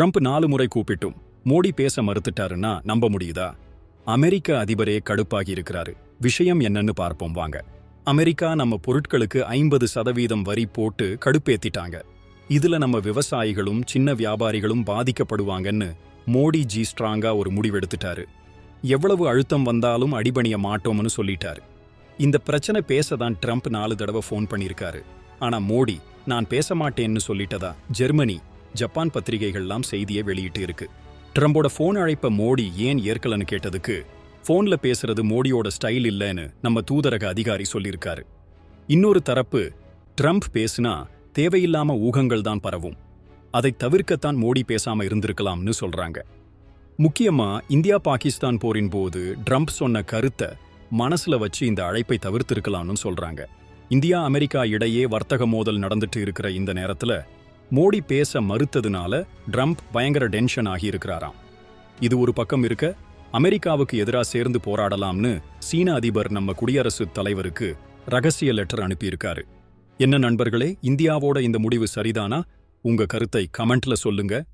Trump நாலு முறை கூப்பிட்டும். மோடி பேச மறுத்துட்டாருன்னா நம்ப முடியுதா? அமெரிக்க அதிபரே கடுப்பாகி இருக்கிறாரு. விஷயம் என்னன்னு பார்ப்போம் வாங்க. அமெரிக்கா நம்ம பொருட்களுக்கு ஐம்பது சதவீதம் வரி போட்டு கடுப்பேத்திட்டாங்க. இதுல நம்ம விவசாயிகளும் சின்ன வியாபாரிகளும் பாதிக்கப்படுவாங்கன்னு மோடி ஜி ஸ்ட்ராங்கா ஒரு முடிவெடுத்துட்டாரு. எவ்வளவு அழுத்தம் வந்தாலும் அடிபணிய மாட்டோம்னு சொல்லிட்டாரு. இந்த பிரச்சனை பேச தான் ட்ரம்ப் நாலு தடவை ஃபோன் பண்ணியிருக்காரு. ஆனா மோடி நான் பேச மாட்டேன்னு சொல்லிட்டதா? ஜெர்மனி ஜப்பான் பத்திரிகைகள்லாம் செய்தியை வெளியிட்டு இருக்கு. ட்ரம்போட ஃபோன் அழைப்ப மோடி ஏன் ஏற்கலன்னு கேட்டதுக்கு ஃபோன்ல பேசுறது மோடியோட ஸ்டைல் இல்லைன்னு நம்ம தூதரக அதிகாரி சொல்லியிருக்காரு. இன்னொரு தரப்பு ட்ரம்ப் பேசுனா தேவையில்லாம ஊகங்கள் தான் பரவும். அதை தவிர்க்கத்தான் மோடி பேசாம இருந்திருக்கலாம்னு சொல்றாங்க. முக்கியமா இந்தியா பாகிஸ்தான் போரின் போது ட்ரம்ப் சொன்ன கருத்தை மனசுல வச்சு இந்த அழைப்பை தவிர்த்திருக்கலாம்னு சொல்றாங்க. இந்தியா அமெரிக்கா இடையே வர்த்தக மோதல் நடந்துட்டு இருக்கிற இந்த நேரத்துல மோடி பேச மறுத்ததுனால ட்ரம்ப் பயங்கர டென்ஷன் ஆகியிருக்கிறாராம். இது ஒரு பக்கம் இருக்க அமெரிக்காவுக்கு எதிராக சேர்ந்து போராடலாம்னு சீன அதிபர் நம்ம குடியரசுத் தலைவருக்கு ரகசிய லெட்டர் அனுப்பியிருக்காரு. என்ன நண்பர்களே இந்தியாவோட இந்த முடிவு சரிதானா? உங்க கருத்தை கமெண்ட்ல சொல்லுங்க.